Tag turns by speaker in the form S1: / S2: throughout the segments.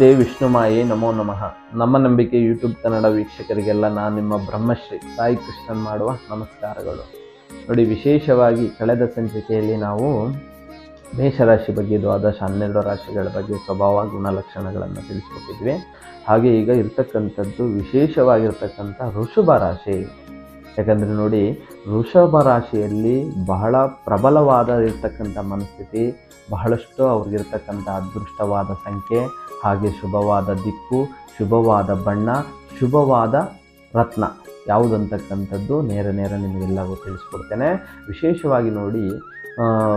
S1: ನಮಸ್ತೆ ವಿಷ್ಣುಮಾಯಿ ನಮೋ ನಮಃ. ನಮ್ಮ ನಂಬಿಕೆ ಯೂಟ್ಯೂಬ್ ಕನ್ನಡ ವೀಕ್ಷಕರಿಗೆಲ್ಲ ನಾನು ನಿಮ್ಮ ಬ್ರಹ್ಮಶ್ರೀ ಸಾಯಿ ಕೃಷ್ಣನ್ ಮಾಡುವ ನಮಸ್ಕಾರಗಳು. ನೋಡಿ, ವಿಶೇಷವಾಗಿ ಕಳೆದ ಸಂಚಿಕೆಯಲ್ಲಿ ನಾವು ಮೇಷರಾಶಿ ಬಗ್ಗೆ, ದ್ವಾದಶ ಹನ್ನೆರಡು ರಾಶಿಗಳ ಬಗ್ಗೆ ಸ್ವಭಾವ, ಗುಣಲಕ್ಷಣಗಳನ್ನು ತಿಳಿಸ್ಕೊಟ್ಟಿದ್ವಿ. ಹಾಗೆ ಈಗ ಇರ್ತಕ್ಕಂಥದ್ದು ವಿಶೇಷವಾಗಿರ್ತಕ್ಕಂಥ ಋಷಭ ರಾಶಿ. ಯಾಕಂದರೆ ನೋಡಿ, ವೃಷಭ ರಾಶಿಯಲ್ಲಿ ಬಹಳ ಪ್ರಬಲವಾದ ಇರ್ತಕ್ಕಂಥ ಮನಸ್ಥಿತಿ, ಬಹಳಷ್ಟು ಅವ್ರಿಗಿರ್ತಕ್ಕಂಥ ಅದೃಷ್ಟವಾದ ಸಂಖ್ಯೆ, ಹಾಗೆ ಶುಭವಾದ ದಿಕ್ಕು, ಶುಭವಾದ ಬಣ್ಣ, ಶುಭವಾದ ರತ್ನ ಯಾವುದಂತಕ್ಕಂಥದ್ದು ನೇರ ನೇರ ನಿಮಗೆಲ್ಲವೂ ತಿಳಿಸ್ಕೊಡ್ತೇನೆ. ವಿಶೇಷವಾಗಿ ನೋಡಿ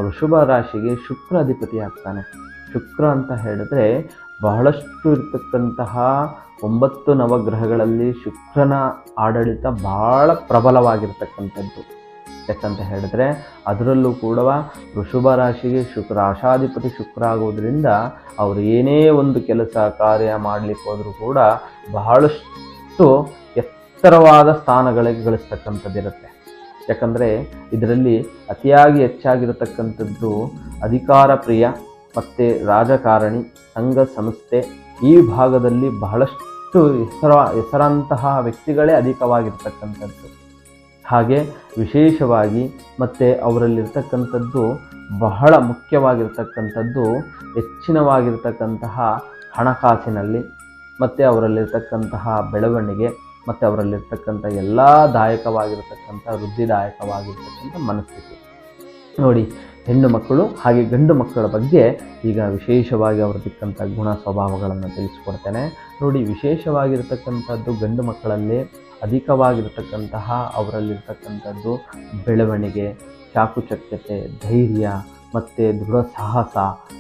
S1: ವೃಷಭ ರಾಶಿಗೆ ಶುಕ್ರ ಅಧಿಪತಿ ಆಗ್ತಾನೆ. ಶುಕ್ರ ಅಂತ ಹೇಳಿದ್ರೆ ಬಹಳಷ್ಟು ಇರ್ತಕ್ಕಂತಹ ಒಂಬತ್ತು ನವಗ್ರಹಗಳಲ್ಲಿ ಶುಕ್ರನ ಆಡಳಿತ ಬಹಳ ಪ್ರಬಲವಾಗಿರ್ತಕ್ಕಂಥದ್ದು. ಯಾಕಂತ ಹೇಳಿದ್ರೆ ಅದರಲ್ಲೂ ಕೂಡ ವೃಷಭ ರಾಶಿಗೆ ಶುಕ್ರ, ಆಶಾಧಿಪತಿ ಶುಕ್ರ ಆಗೋದ್ರಿಂದ ಅವರು ಏನೇ ಒಂದು ಕೆಲಸ, ಕಾರ್ಯ ಮಾಡಲಿಕ್ಕೆ ಹೋದರೂ ಕೂಡ ಬಹಳಷ್ಟು ಎತ್ತರವಾದ ಸ್ಥಾನಗಳಿಗೆ ಗಳಿಸ್ತಕ್ಕಂಥದ್ದಿರುತ್ತೆ ಯಾಕಂದರೆ ಇದರಲ್ಲಿ ಅತಿಯಾಗಿ ಹೆಚ್ಚಾಗಿರತಕ್ಕಂಥದ್ದು ಅಧಿಕಾರ ಪ್ರಿಯ ಮತ್ತು ರಾಜಕಾರಣಿ, ಸಂಘ ಸಂಸ್ಥೆ ಈ ಭಾಗದಲ್ಲಿ ಬಹಳಷ್ಟು ಹೆಸರ, ಹೆಸರಂತಹ ವ್ಯಕ್ತಿಗಳೇ ಅಧಿಕವಾಗಿರ್ತಕ್ಕಂಥದ್ದು. ಹಾಗೆ ವಿಶೇಷವಾಗಿ ಮತ್ತು ಅವರಲ್ಲಿರ್ತಕ್ಕಂಥದ್ದು ಬಹಳ ಮುಖ್ಯವಾಗಿರ್ತಕ್ಕಂಥದ್ದು ಹೆಚ್ಚಿನವಾಗಿರ್ತಕ್ಕಂತಹ ಹಣಕಾಸಿನಲ್ಲಿ ಮತ್ತು ಅವರಲ್ಲಿರ್ತಕ್ಕಂತಹ ಬೆಳವಣಿಗೆ ಮತ್ತು ಅವರಲ್ಲಿರ್ತಕ್ಕಂಥ ಎಲ್ಲ ದಾಯಕವಾಗಿರ್ತಕ್ಕಂಥ ವೃದ್ಧಿದಾಯಕವಾಗಿರ್ತಕ್ಕಂಥ ಮನಸ್ಥಿತಿ. ನೋಡಿ, ಹೆಣ್ಣು ಮಕ್ಕಳು ಹಾಗೆ ಗಂಡು ಮಕ್ಕಳ ಬಗ್ಗೆ ಈಗ ವಿಶೇಷವಾಗಿ ಅವರದಿಕ್ಕಂಥ ಗುಣ ಸ್ವಭಾವಗಳನ್ನು ತಿಳಿಸ್ಕೊಡ್ತೇನೆ. ನೋಡಿ, ವಿಶೇಷವಾಗಿರ್ತಕ್ಕಂಥದ್ದು ಗಂಡು ಮಕ್ಕಳಲ್ಲಿ ಅಧಿಕವಾಗಿರ್ತಕ್ಕಂತಹ ಅವರಲ್ಲಿರ್ತಕ್ಕಂಥದ್ದು ಬೆಳವಣಿಗೆ, ಚಾಕುಚಕ್ಯತೆ, ಧೈರ್ಯ ಮತ್ತು ದೃಢ ಸಾಹಸ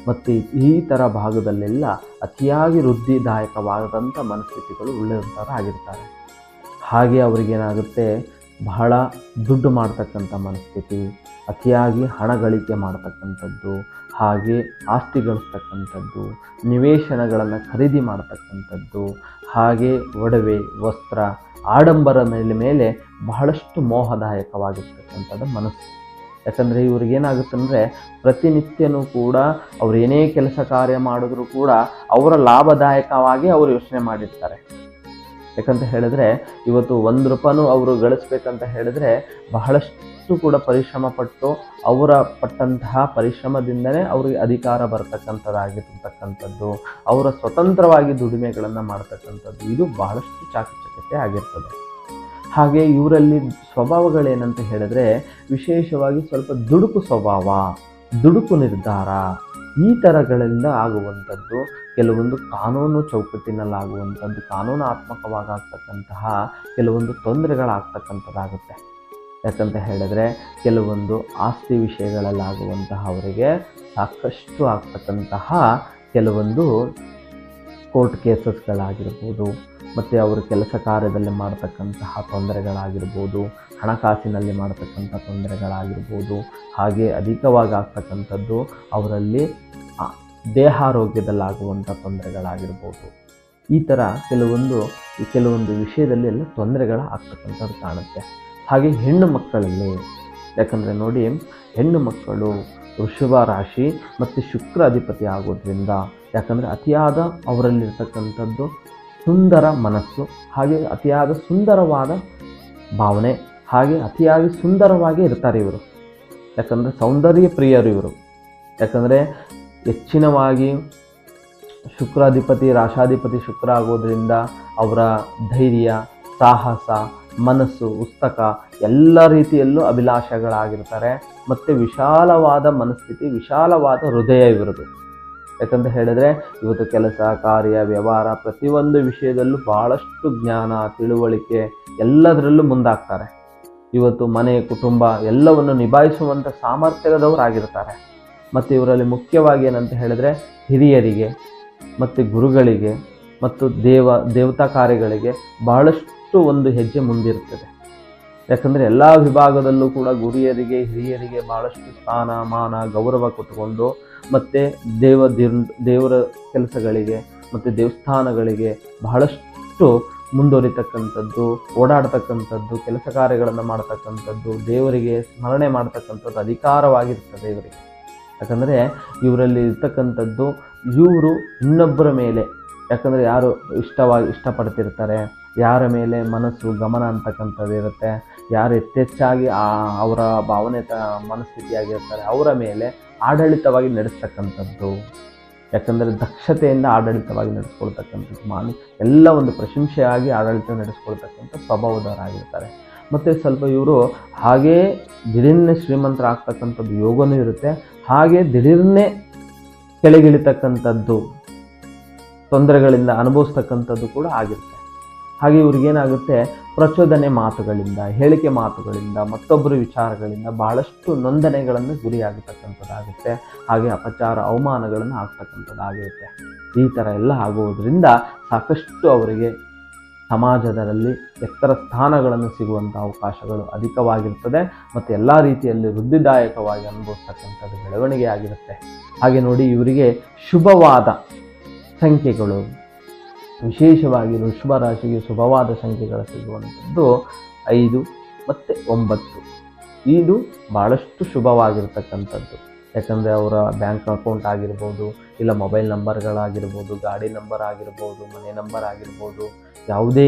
S1: ಮತ್ತು ಈ ಥರ ಭಾಗದಲ್ಲೆಲ್ಲ ಅತಿಯಾಗಿ ವೃದ್ಧಿದಾಯಕವಾದಂಥ ಮನಸ್ಥಿತಿಗಳು ಉಳ್ಳಂಥವರಾಗಿರ್ತಾರೆ. ಹಾಗೆ ಅವರಿಗೇನಾಗುತ್ತೆ? ಬಹಳ ದುಡ್ಡು ಮಾಡ್ತಕ್ಕಂಥ ಮನಸ್ಥಿತಿ, ಅತಿಯಾಗಿ ಹಣ ಗಳಿಕೆ ಮಾಡ್ತಕ್ಕಂಥದ್ದು, ಹಾಗೆ ಆಸ್ತಿ ಗಳಿಸ್ತಕ್ಕಂಥದ್ದು, ನಿವೇಶನಗಳನ್ನು ಖರೀದಿ ಮಾಡ್ತಕ್ಕಂಥದ್ದು, ಹಾಗೆ ಒಡವೆ, ವಸ್ತ್ರ, ಆಡಂಬರ ಮೇಲೆ ಮೇಲೆ ಬಹಳಷ್ಟು ಮೋಹದಾಯಕವಾಗಿರ್ತಕ್ಕಂಥದ್ದು ಮನಸ್ಸು. ಯಾಕಂದರೆ ಇವ್ರಿಗೇನಾಗುತ್ತಂದರೆ ಪ್ರತಿನಿತ್ಯನೂ ಕೂಡ ಅವ್ರು ಏನೇ ಕೆಲಸ ಕಾರ್ಯ ಮಾಡಿದ್ರೂ ಕೂಡ ಅವರ ಲಾಭದಾಯಕವಾಗಿ ಅವರು ಯೋಚನೆ ಮಾಡಿರ್ತಾರೆ. ಯಾಕಂತ ಹೇಳಿದ್ರೆ ಇವತ್ತು ಒಂದು ರೂಪಾಯೂ ಅವರು ಗಳಿಸ್ಬೇಕಂತ ಹೇಳಿದ್ರೆ ಬಹಳಷ್ಟು ಕೂಡ ಪರಿಶ್ರಮ ಪಟ್ಟು ಅವರ ಪಟ್ಟಂತಹ ಪರಿಶ್ರಮದಿಂದಲೇ ಅವರಿಗೆ ಅಧಿಕಾರ ಬರ್ತಕ್ಕಂಥದ್ದಾಗಿರ್ತಕ್ಕಂಥದ್ದು, ಅವರ ಸ್ವತಂತ್ರವಾಗಿ ದುಡಿಮೆಗಳನ್ನು ಮಾಡ್ತಕ್ಕಂಥದ್ದು, ಇದು ಬಹಳಷ್ಟು ಚಾಕಚಕ್ಯತೆ ಆಗಿರ್ತದೆ. ಹಾಗೆ ಇವರಲ್ಲಿ ಸ್ವಭಾವಗಳೇನಂತ ಹೇಳಿದ್ರೆ ವಿಶೇಷವಾಗಿ ಸ್ವಲ್ಪ ದುಡುಕು ಸ್ವಭಾವ, ದುಡುಕು ನಿರ್ಧಾರ ಈ ಥರಗಳಿಂದ ಆಗುವಂಥದ್ದು, ಕೆಲವೊಂದು ಕಾನೂನು ಚೌಕಟ್ಟಿನಲ್ಲಾಗುವಂಥದ್ದು, ಕಾನೂನಾತ್ಮಕವಾಗತಕ್ಕಂತಹ ಕೆಲವೊಂದು ತೊಂದರೆಗಳಾಗ್ತಕ್ಕಂಥದ್ದಾಗುತ್ತೆ. ಯಾಕಂತ ಹೇಳಿದ್ರೆ, ಕೆಲವೊಂದು ಆಸ್ತಿ ವಿಷಯಗಳಲ್ಲಾಗುವಂತಹ ಅವರಿಗೆ ಸಾಕಷ್ಟು ಆಗ್ತಕ್ಕಂತಹ ಕೆಲವೊಂದು ಕೋರ್ಟ್ ಕೇಸಸ್ಗಳಾಗಿರ್ಬೋದು ಮತ್ತು ಅವರು ಕೆಲಸ ಕಾರ್ಯದಲ್ಲಿ ಮಾಡ್ತಕ್ಕಂತಹ ತೊಂದರೆಗಳಾಗಿರ್ಬೋದು, ಹಣಕಾಸಿನಲ್ಲಿ ಮಾಡ್ತಕ್ಕಂಥ ತೊಂದರೆಗಳಾಗಿರ್ಬೋದು, ಹಾಗೆ ಅಧಿಕವಾಗಿ ಆಗ್ತಕ್ಕಂಥದ್ದು ಅವರಲ್ಲಿ ದೇಹಾರೋಗ್ಯದಲ್ಲಾಗುವಂಥ ತೊಂದರೆಗಳಾಗಿರ್ಬೋದು. ಈ ಥರ ಕೆಲವೊಂದು ಕೆಲವೊಂದು ವಿಷಯದಲ್ಲಿ ಎಲ್ಲ ತೊಂದರೆಗಳು ಆಗ್ತಕ್ಕಂಥದ್ದು ಕಾಣುತ್ತೆ. ಹಾಗೆ ಹೆಣ್ಣು ಮಕ್ಕಳಲ್ಲಿ, ಯಾಕಂದರೆ ನೋಡಿ, ಹೆಣ್ಣು ಮಕ್ಕಳು ವೃಷಭ ರಾಶಿ ಮತ್ತು ಶುಕ್ರ ಅಧಿಪತಿ ಆಗೋದ್ರಿಂದ, ಯಾಕಂದರೆ ಅತಿಯಾದ ಅವರಲ್ಲಿರ್ತಕ್ಕಂಥದ್ದು ಸುಂದರ ಮನಸ್ಸು, ಹಾಗೆ ಅತಿಯಾದ ಸುಂದರವಾದ ಭಾವನೆ, ಹಾಗೆ ಅತಿಯಾಗಿ ಸುಂದರವಾಗಿ ಇರ್ತಾರೆ ಇವರು. ಯಾಕಂದರೆ ಸೌಂದರ್ಯ ಪ್ರಿಯರು ಇವರು. ಯಾಕಂದರೆ ಹೆಚ್ಚಿನವಾಗಿ ಶುಕ್ರಾಧಿಪತಿ, ರಾಶಾಧಿಪತಿ ಶುಕ್ರ ಆಗೋದ್ರಿಂದ ಅವರ ಧೈರ್ಯ, ಸಾಹಸ, ಮನಸ್ಸು ಪುಸ್ತಕ ಎಲ್ಲ ರೀತಿಯಲ್ಲೂ ಅಭಿಲಾಷೆಗಳಾಗಿರ್ತಾರೆ. ಮತ್ತು ವಿಶಾಲವಾದ ಮನಸ್ಥಿತಿ, ವಿಶಾಲವಾದ ಹೃದಯ ಇವರದು ಯಾಕಂತ ಹೇಳಿದ್ರೆ ಇವತ್ತು ಕೆಲಸ, ಕಾರ್ಯ, ವ್ಯವಹಾರ ಪ್ರತಿಯೊಂದು ವಿಷಯದಲ್ಲೂ ಬಹಳಷ್ಟು ಜ್ಞಾನ, ತಿಳುವಳಿಕೆ ಎಲ್ಲದರಲ್ಲೂ ಮುಂದಾಗ್ತಾರೆ. ಇವತ್ತು ಮನೆ, ಕುಟುಂಬ ಎಲ್ಲವನ್ನು ನಿಭಾಯಿಸುವಂಥ ಸಾಮರ್ಥ್ಯದವರಾಗಿರ್ತಾರೆ. ಮತ್ತು ಇವರಲ್ಲಿ ಮುಖ್ಯವಾಗಿ ಏನಂತ ಹೇಳಿದ್ರೆ ಹಿರಿಯರಿಗೆ ಮತ್ತು ಗುರುಗಳಿಗೆ ಮತ್ತು ದೇವ, ದೇವತಾ ಕಾರ್ಯಗಳಿಗೆ ಬಹಳಷ್ಟು ಒಂದು ಹೆಜ್ಜೆ ಮುಂದಿರ್ತದೆ ಯಾಕಂದರೆ ಎಲ್ಲ ವಿಭಾಗದಲ್ಲೂ ಕೂಡ ಗುರಿಯರಿಗೆ, ಹಿರಿಯರಿಗೆ ಭಾಳಷ್ಟು ಸ್ಥಾನ, ಮಾನ, ಗೌರವ ಕೊಟ್ಟುಕೊಂಡು ಮತ್ತು ದೇವ ದೇವರ ಕೆಲಸಗಳಿಗೆ ಮತ್ತು ದೇವಸ್ಥಾನಗಳಿಗೆ ಬಹಳಷ್ಟು ಮುಂದುವರಿತಕ್ಕಂಥದ್ದು, ಓಡಾಡ್ತಕ್ಕಂಥದ್ದು, ಕೆಲಸ ಕಾರ್ಯಗಳನ್ನು ಮಾಡ್ತಕ್ಕಂಥದ್ದು, ದೇವರಿಗೆ ಸ್ಮರಣೆ ಮಾಡ್ತಕ್ಕಂಥದ್ದು ಅಧಿಕಾರವಾಗಿರ್ತದೆ ಇವರಿಗೆ. ಯಾಕಂದರೆ ಇವರಲ್ಲಿ ಇರ್ತಕ್ಕಂಥದ್ದು ಇವರು ಇನ್ನೊಬ್ಬರ ಮೇಲೆ, ಯಾಕಂದರೆ ಯಾರು ಇಷ್ಟವಾಗಿ ಇಷ್ಟಪಡ್ತಿರ್ತಾರೆ, ಯಾರ ಮೇಲೆ ಮನಸ್ಸು ಗಮನ ಅಂತಕ್ಕಂಥದ್ದು ಇರುತ್ತೆ ಯಾರು ಯಥೇಚ್ಛಾಗಿ ಆ ಅವರ ಭಾವನೆ ತ ಮನಸ್ಥಿತಿಯಾಗಿರ್ತಾರೆ, ಅವರ ಮೇಲೆ ಆಡಳಿತವಾಗಿ ನಡೆಸ್ತಕ್ಕಂಥದ್ದು. ಯಾಕಂದರೆ ದಕ್ಷತೆಯಿಂದ ಆಡಳಿತವಾಗಿ ನಡೆಸ್ಕೊಳ್ತಕ್ಕಂಥದ್ದು. ಮಾನು ಎಲ್ಲ ಒಂದು ಪ್ರಶಂಸೆಯಾಗಿ ಆಡಳಿತ ನಡೆಸ್ಕೊಳ್ತಕ್ಕಂಥ ಸ್ವಭಾವದವರಾಗಿರ್ತಾರೆ. ಮತ್ತು ಸ್ವಲ್ಪ ಇವರು ಹಾಗೇ ದಿಢೀರ್ನೆ ಶ್ರೀಮಂತರಾಗ್ತಕ್ಕಂಥದ್ದು ಯೋಗನೂ ಇರುತ್ತೆ. ಹಾಗೆ ದಿಢೀರ್ನೆ ಕೆಳಗಿಳಿತಕ್ಕಂಥದ್ದು, ತೊಂದರೆಗಳಿಂದ ಅನುಭವಿಸ್ತಕ್ಕಂಥದ್ದು ಕೂಡ ಆಗಿರುತ್ತೆ. ಹಾಗೆ ಇವ್ರಿಗೇನಾಗುತ್ತೆ ಪ್ರಚೋದನೆ ಮಾತುಗಳಿಂದ, ಹೇಳಿಕೆ ಮಾತುಗಳಿಂದ, ಮತ್ತೊಬ್ಬರ ವಿಚಾರಗಳಿಂದ ಬಹಳಷ್ಟು ನೊಂದನೆಗಳನ್ನು ಗುರಿಯಾಗತಕ್ಕಂಥದ್ದಾಗುತ್ತೆ. ಹಾಗೆ ಅಪಚಾರ, ಅವಮಾನಗಳನ್ನು ಆಗ್ತಕ್ಕಂಥದ್ದಾಗಿರುತ್ತೆ ಈ ಥರ ಎಲ್ಲ ಆಗುವುದರಿಂದ ಸಾಕಷ್ಟು ಅವರಿಗೆ ಸಮಾಜದಲ್ಲಿ ಎತ್ತರ ಸ್ಥಾನಗಳನ್ನು ಸಿಗುವಂಥ ಅವಕಾಶಗಳು ಅಧಿಕವಾಗಿರ್ತದೆ ಮತ್ತು ಎಲ್ಲ ರೀತಿಯಲ್ಲಿ ವೃದ್ಧಿದಾಯಕವಾಗಿ ಅನುಭವಿಸ್ತಕ್ಕಂಥದ್ದು ಬೆಳವಣಿಗೆ ಆಗಿರುತ್ತೆ. ಹಾಗೆ ನೋಡಿ, ಇವರಿಗೆ ಶುಭವಾದ ಸಂಖ್ಯೆಗಳು. ವಿಶೇಷವಾಗಿ ವೃಷಭ ರಾಶಿಗೆ ಶುಭವಾದ ಸಂಖ್ಯೆಗಳು ಸಿಗುವಂಥದ್ದು ಐದು ಮತ್ತು ಒಂಬತ್ತು. ಇದು ಭಾಳಷ್ಟು ಶುಭವಾಗಿರ್ತಕ್ಕಂಥದ್ದು. ಯಾಕಂದರೆ ಅವರ ಬ್ಯಾಂಕ್ ಅಕೌಂಟ್ ಆಗಿರ್ಬೋದು, ಇಲ್ಲ ಮೊಬೈಲ್ ನಂಬರ್ಗಳಾಗಿರ್ಬೋದು, ಗಾಡಿ ನಂಬರ್ ಆಗಿರ್ಬೋದು ಮನೆ ನಂಬರ್ ಆಗಿರ್ಬೋದು ಯಾವುದೇ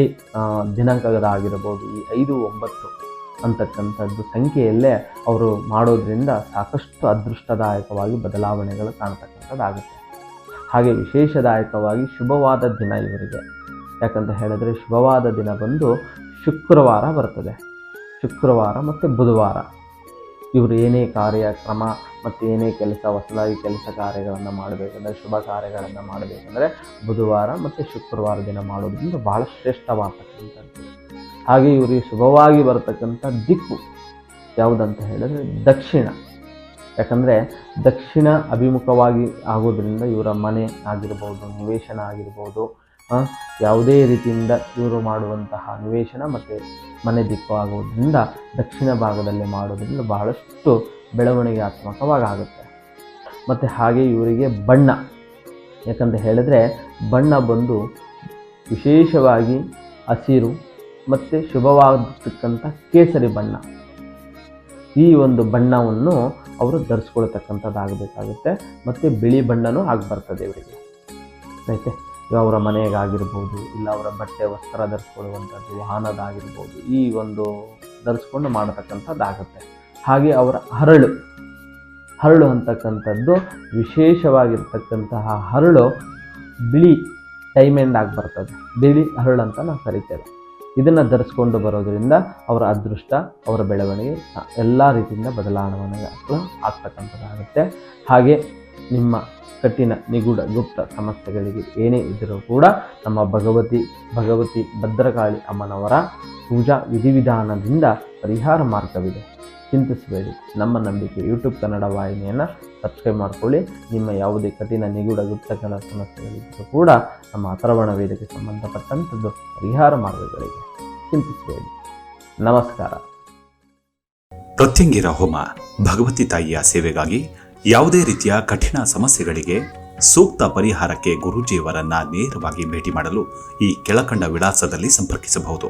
S1: ದಿನಾಂಕಗಳಾಗಿರ್ಬೋದು, ಈ ಐದು, ಒಂಬತ್ತು ಅಂತಕ್ಕಂಥದ್ದು ಸಂಖ್ಯೆಯಲ್ಲೇ ಅವರು ಮಾಡೋದರಿಂದ ಸಾಕಷ್ಟು ಅದೃಷ್ಟದಾಯಕವಾಗಿ ಬದಲಾವಣೆಗಳು ಕಾಣ್ತಕ್ಕಂಥದ್ದಾಗುತ್ತೆ. ಹಾಗೆ ವಿಶೇಷದಾಯಕವಾಗಿ ಶುಭವಾದ ದಿನ ಇವರಿಗೆ. ಯಾಕಂತ ಹೇಳಿದ್ರೆ ಶುಭವಾದ ದಿನ ಬಂದು ಶುಕ್ರವಾರ ಬರ್ತದೆ. ಶುಕ್ರವಾರ ಮತ್ತು ಬುಧವಾರ. ಇವರು ಏನೇ ಕಾರ್ಯಕ್ರಮ ಮತ್ತು ಏನೇ ಕೆಲಸ, ಹೊಸದಾಗಿ ಕೆಲಸ ಕಾರ್ಯಗಳನ್ನು ಮಾಡಬೇಕಂದ್ರೆ, ಶುಭ ಕಾರ್ಯಗಳನ್ನು ಮಾಡಬೇಕಂದ್ರೆ ಬುಧವಾರ ಮತ್ತು ಶುಕ್ರವಾರ ದಿನ ಮಾಡೋದ್ರಿಂದ ಭಾಳ ಶ್ರೇಷ್ಠವಾಗ್ತಕ್ಕಂಥದ್ದು. ಹಾಗೆ ಇವರಿಗೆ ಶುಭವಾಗಿ ಬರತಕ್ಕಂಥ ದಿಕ್ಕು ಯಾವುದಂತ ಹೇಳಿದ್ರೆ ದಕ್ಷಿಣ. ಯಾಕಂದರೆ ದಕ್ಷಿಣ ಅಭಿಮುಖವಾಗಿ ಆಗೋದ್ರಿಂದ ಇವರ ಮನೆ ಆಗಿರ್ಬೋದು, ನಿವೇಶನ ಆಗಿರ್ಬೋದು ಯಾವುದೇ ರೀತಿಯಿಂದ ಇವರು ಮಾಡುವಂತಹ ನಿವೇಶನ ಮತ್ತು ಮನೆ ದಿಕ್ಕು ಆಗುವುದರಿಂದ ದಕ್ಷಿಣ ಭಾಗದಲ್ಲಿ ಮಾಡೋದ್ರಿಂದ ಬಹಳಷ್ಟು ಬೆಳವಣಿಗೆಯಾತ್ಮಕವಾಗಿ ಆಗುತ್ತೆ ಮತ್ತು ಹಾಗೆ ಇವರಿಗೆ ಬಣ್ಣ. ಯಾಕಂತ ಹೇಳಿದ್ರೆ ಬಣ್ಣ ಬಂದು ವಿಶೇಷವಾಗಿ ಹಸಿರು ಮತ್ತು ಶುಭವಾಗತಕ್ಕಂಥ ಕೇಸರಿ ಬಣ್ಣ. ಈ ಒಂದು ಬಣ್ಣವನ್ನು ಅವರು ಧರಿಸ್ಕೊಳ್ತಕ್ಕಂಥದ್ದಾಗಬೇಕಾಗುತ್ತೆ. ಮತ್ತು ಬಿಳಿ ಬಣ್ಣನೂ ಆಗಿ ಬರ್ತದೆ ಇವರಿಗೆ. ಆಯ್ತೆ? ಅವರ ಮನೆಗಾಗಿರ್ಬೋದು, ಇಲ್ಲ ಅವರ ಬಟ್ಟೆ, ವಸ್ತ್ರ ಧರಿಸ್ಕೊಳ್ಳುವಂಥದ್ದು ವಾಹನದಾಗಿರ್ಬೋದು ಈ ಒಂದು ಧರಿಸ್ಕೊಂಡು ಮಾಡತಕ್ಕಂಥದ್ದಾಗುತ್ತೆ. ಹಾಗೆ ಅವರ ಹರಳು. ಹರಳು ಅಂತಕ್ಕಂಥದ್ದು ವಿಶೇಷವಾಗಿರ್ತಕ್ಕಂತಹ ಹರಳು ಬಿಳಿ ಟೈಮೆಂಡ್ ಆಗಿ ಬರ್ತದೆ ಬಿಳಿ ಹರಳು ಅಂತ ನಾವು ಕರಿತೇವೆ. ಇದನ್ನು ಧರಿಸ್ಕೊಂಡು ಬರೋದರಿಂದ ಅವರ ಅದೃಷ್ಟ, ಅವರ ಬೆಳವಣಿಗೆ ಎಲ್ಲ ರೀತಿಯಿಂದ ಬದಲಾವಣೆಗಳು ಆಗ್ತಕ್ಕಂಥದ್ದಾಗುತ್ತೆ ಹಾಗೆ ನಿಮ್ಮ ಕಠಿಣ, ನಿಗೂಢ, ಗುಪ್ತ ಸಮಸ್ಯೆಗಳಿಗೆ ಏನೇ ಇದ್ದರೂ ಕೂಡ ನಮ್ಮ ಭಗವತಿ ಭಗವತಿ ಭದ್ರಕಾಳಿ ಅಮ್ಮನವರ ಪೂಜಾ ವಿಧಿವಿಧಾನದಿಂದ ಪರಿಹಾರ ಮಾರ್ಗವಿದೆ. ಚಿಂತಿಸಬೇಡಿ. ನಮ್ಮ ನಂಬಿಕೆ ಯೂಟ್ಯೂಬ್ ಕನ್ನಡ ವಾಹಿನಿಯನ್ನು ಸಬ್ಸ್ಕ್ರೈಬ್ ಮಾಡ್ಕೊಳ್ಳಿ. ನಿಮ್ಮ ಯಾವುದೇ ಕಠಿಣ ನಿಗೂಢ ಗುಪ್ತಗಳ ಸಮಸ್ಯೆಗಳಿದ್ದರೂ ಕೂಡ ನಮ್ಮ ಅಥರ್ವಣ ವೇದಿಕೆ ಸಂಬಂಧಪಟ್ಟಂಥದ್ದು ಪರಿಹಾರ ಮಾರ್ಗಗಳಿಗೆ ಚಿಂತಿಸಬೇಡಿ. ನಮಸ್ಕಾರ.
S2: ಪ್ರತ್ಯಂಗಿರ ಹೋಮ ಭಗವತಿ ತಾಯಿಯ ಸೇವೆಗಾಗಿ ಯಾವುದೇ ರೀತಿಯ ಕಠಿಣ ಸಮಸ್ಯೆಗಳಿಗೆ ಸೂಕ್ತ ಪರಿಹಾರಕ್ಕೆ ಗುರುಜಿಯವರನ್ನ ನೇರವಾಗಿ ಭೇಟಿ ಮಾಡಲು ಈ ಕೆಳಕಂಡ ವಿಳಾಸದಲ್ಲಿ ಸಂಪರ್ಕಿಸಬಹುದು.